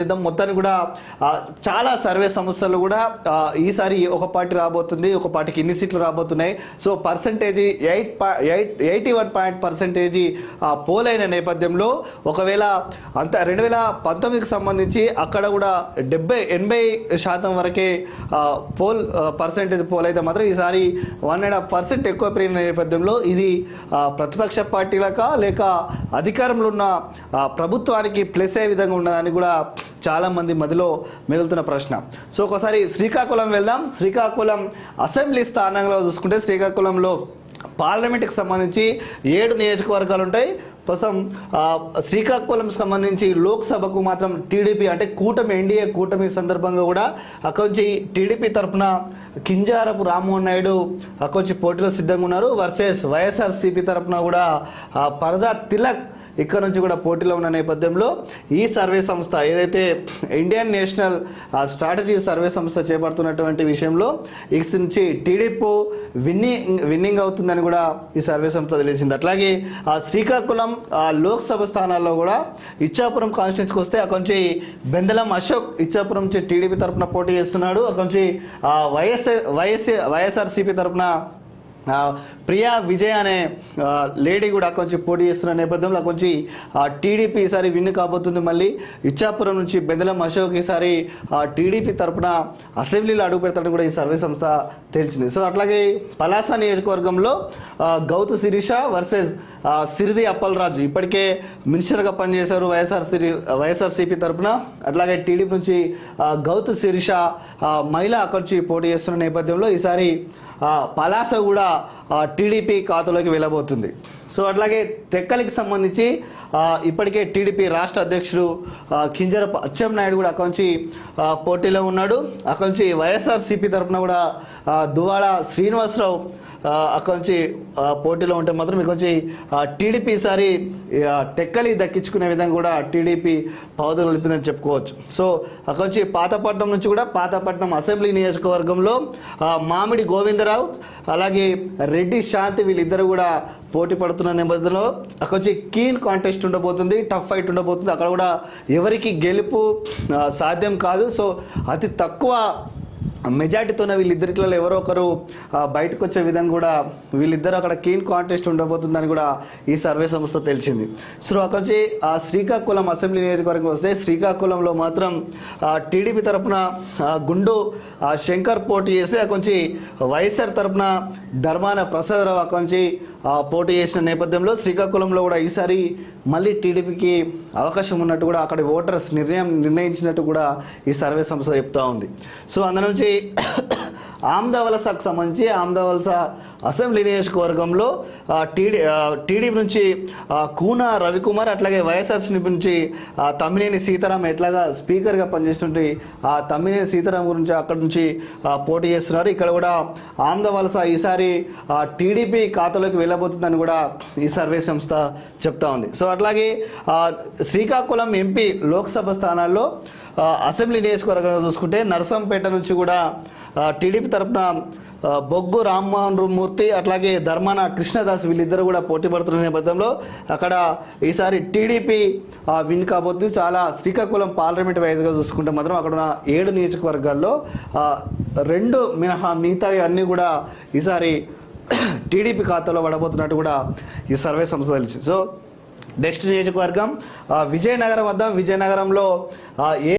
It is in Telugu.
చేద్దాం మొత్తాన్ని కూడా చాలా సర్వే సంస్థలు కూడా ఈసారి ఒక పార్టీ రాబోతుంది. ఒక పార్టీకి ఇన్ని సీట్లు రాబోతున్నాయి. So percentage eight eight eighty one point percentage poll అయిన నేపథ్యంలో ఒకవేళ అంత రెండు వేల పంతొమ్మిదికి సంబంధించి అక్కడ కూడా డెబ్బై ఎనభై శాతం వరకే పోల్ పర్సంటేజ్ పోల్ అయితే మాత్రం ఈసారి వన్ అండ్ హాఫ్ పర్సెంట్ ఎక్కువ పెరిగిన నేపథ్యంలో ఇది ప్రతిపక్ష పార్టీలక లేక అధికారంలో ఉన్న ప్రభుత్వానికి ప్లస్ అయ్యే విధంగా ఉన్నదని కూడా చాలామంది మదిలో మిగులుతున్న ప్రశ్న. సో ఒకసారి శ్రీకాకుళం వెళ్దాం. శ్రీకాకుళం అసెంబ్లీ స్థానంలో చూసుకుంటే శ్రీకాకుళంలో పార్లమెంట్కి సంబంధించి ఏడు నియోజకవర్గాలు ఉంటాయి. ప్రస్తుతం శ్రీకాకుళం సంబంధించి లోక్సభకు మాత్రం టీడీపీ అంటే కూటమి ఎన్డీఏ కూటమి సందర్భంగా కూడా అక్కడి నుంచి టీడీపీ తరఫున కింజారపు రామ్మోహన్ నాయుడు అక్కడి నుంచి పోటీలో సిద్ధంగా ఉన్నారు. వర్సెస్ వైఎస్ఆర్సీపీ తరఫున కూడా పరదా తిలక్ ఇక్కడ నుంచి కూడా పోటీలో ఉన్న నేపథ్యంలో ఈ సర్వే సంస్థ ఏదైతే ఇండియన్ నేషనల్ ఆ, స్ట్రాటజీ సర్వే సంస్థ చేపడుతున్నటువంటి విషయంలో ఇక నుంచి టీడీపీ విన్నింగ్ విన్నింగ్ అవుతుందని కూడా ఈ సర్వే సంస్థ తెలిసింది. అట్లాగే ఆ శ్రీకాకుళం ఆ, లోక్సభ స్థానాల్లో కూడా ఇచ్చాపురం కాన్స్టిట్యూన్స్కి వస్తే అక్కడ నుంచి బెందలం అశోక్ ఇచ్చాపురం నుంచి టీడీపీ తరపున పోటీ చేస్తున్నాడు. అక్కడ నుంచి వైఎస్ వైఎస్ వైఎస్ఆర్సీపీ తరఫున ప్రియా విజయ్ అనే లేడీ కూడా కొంచెం పోటీ చేస్తున్న నేపథ్యంలో కొంచెం టీడీపీ ఈసారి విన్ కాబోతుంది మళ్ళీ. ఇచ్చాపురం నుంచి బెందలం అశోక్ ఈసారి ఆ, టీడీపీ తరపున అసెంబ్లీలో అడుగు పెడతాడని కూడా ఈ సర్వే సంస్థ తేల్చింది. సో అట్లాగే పలాస నియోజకవర్గంలో ఆ, గౌతు శిరీష వర్సెస్ సిరిది అప్పలరాజు. ఇప్పటికే మినిస్టర్గా పనిచేశారు వైఎస్ఆర్ సిరి వైఎస్ఆర్సీపీ తరపున. అట్లాగే టీడీపీ నుంచి ఆ, గౌతు శిరీష మహిళ అక్కడి నుంచి పోటీ చేస్తున్న నేపథ్యంలో ఈసారి పలాస కూడా టీడీపీ ఖాతాలోకి వెళ్ళబోతుంది. సో అట్లాగే టెక్కలికి సంబంధించి ఇప్పటికే టీడీపీ రాష్ట్ర అధ్యక్షుడు కింజర అచ్చెం నాయుడు కూడా అక్కడి నుంచి పోటీలో ఉన్నాడు. అక్కడి నుంచి వైఎస్ఆర్సీపీ తరఫున కూడా ఆ, దువాడ శ్రీనివాసరావు అక్కడి నుంచి పోటీలో ఉంటే మాత్రం ఇక్కడి నుంచి టీడీపీ సారి టెక్కలి దక్కించుకునే విధంగా కూడా టీడీపీ పౌదలు కలిపిందని చెప్పుకోవచ్చు. సో అక్కడి నుంచి పాతపట్నం నుంచి కూడా పాతపట్నం అసెంబ్లీ నియోజకవర్గంలో మామిడి గోవిందరావు అలాగే రెడ్డి శాంతి వీళ్ళిద్దరు కూడా పోటీ పడుతున్న నేపథ్యంలో అక్కడి కీన్ కాంటెస్ట్ ఉండబోతుంది టఫ్ ఫైట్ ఉండబోతుంది. అక్కడ కూడా ఎవరికి గెలుపు సాధ్యం కాదు. సో అతి తక్కువ మెజార్టీతోనే వీళ్ళిద్దరిలో ఎవరో ఒకరు బయటకు వచ్చే విధంగా కూడా వీళ్ళిద్దరు అక్కడ కీన్ కాంటెస్ట్ ఉండబోతుందని కూడా ఈ సర్వే సంస్థ తెలిసింది. సో అక్కడి నుంచి ఆ శ్రీకాకుళం అసెంబ్లీ నియోజకవర్గం వస్తే శ్రీకాకుళంలో మాత్రం ఆ, టీడీపీ తరపున గుండు ఆ, శంకర్ పోటీ చేస్తే అక్కడి నుంచి వైఎస్ఆర్ తరపున ధర్మాన ప్రసాదరావు అక్కడి నుంచి పోటీ చేసిన నేపథ్యంలో శ్రీకాకుళంలో కూడా ఈసారి మళ్ళీ టీడీపీకి అవకాశం ఉన్నట్టు కూడా అక్కడ ఓటర్స్ నిర్ణయం నిర్ణయించినట్టు కూడా ఈ సర్వే సంస్థ చెప్తా ఉంది. సో అందు నుంచి যে ఆమ్దవలసకు సంబంధించి ఆమ్దవలస అసెంబ్లీ నియోజకవర్గంలో టీడీ టీడీపీ నుంచి కూన రవికుమార్ అట్లాగే వైఎస్ఆర్సీపీ నుంచి ఆ, తమ్మినేని సీతారాం ఎట్లాగా స్పీకర్గా పనిచేస్తుంటే ఆ తమ్మినేని సీతారాం గురించి అక్కడ నుంచి పోటీ చేస్తున్నారు. ఇక్కడ కూడా ఆమ్దవలస ఈసారి ఆ, టీడీపీ ఖాతాలోకి వెళ్ళబోతుందని కూడా ఈ సర్వే సంస్థ చెప్తా ఉంది. సో అట్లాగే శ్రీకాకుళం ఎంపీ లోక్సభ స్థానాల్లో అసెంబ్లీ నియోజకవర్గంగా చూసుకుంటే నర్సంపేట నుంచి కూడా టీడీపీ తరపున బొగ్గు రామ్మూర్తి అట్లాగే ధర్మాన కృష్ణదాస్ వీళ్ళిద్దరు కూడా పోటీ పడుతున్న నేపథ్యంలో అక్కడ ఈసారి టీడీపీ విన్ కాబోతుంది. చాలా శ్రీకాకుళం పార్లమెంట్ వైజ్గా చూసుకుంటే మాత్రం అక్కడ ఉన్న ఏడు నియోజకవర్గాల్లో రెండు మినహా మిగతావి అన్నీ కూడా ఈసారి టీడీపీ ఖాతాలో పడబోతున్నట్టు కూడా ఈ సర్వే సంస్థ తెలిసింది. సో నెక్స్ట్ నియోజకవర్గం విజయనగరం వద్ద. విజయనగరంలో ఏ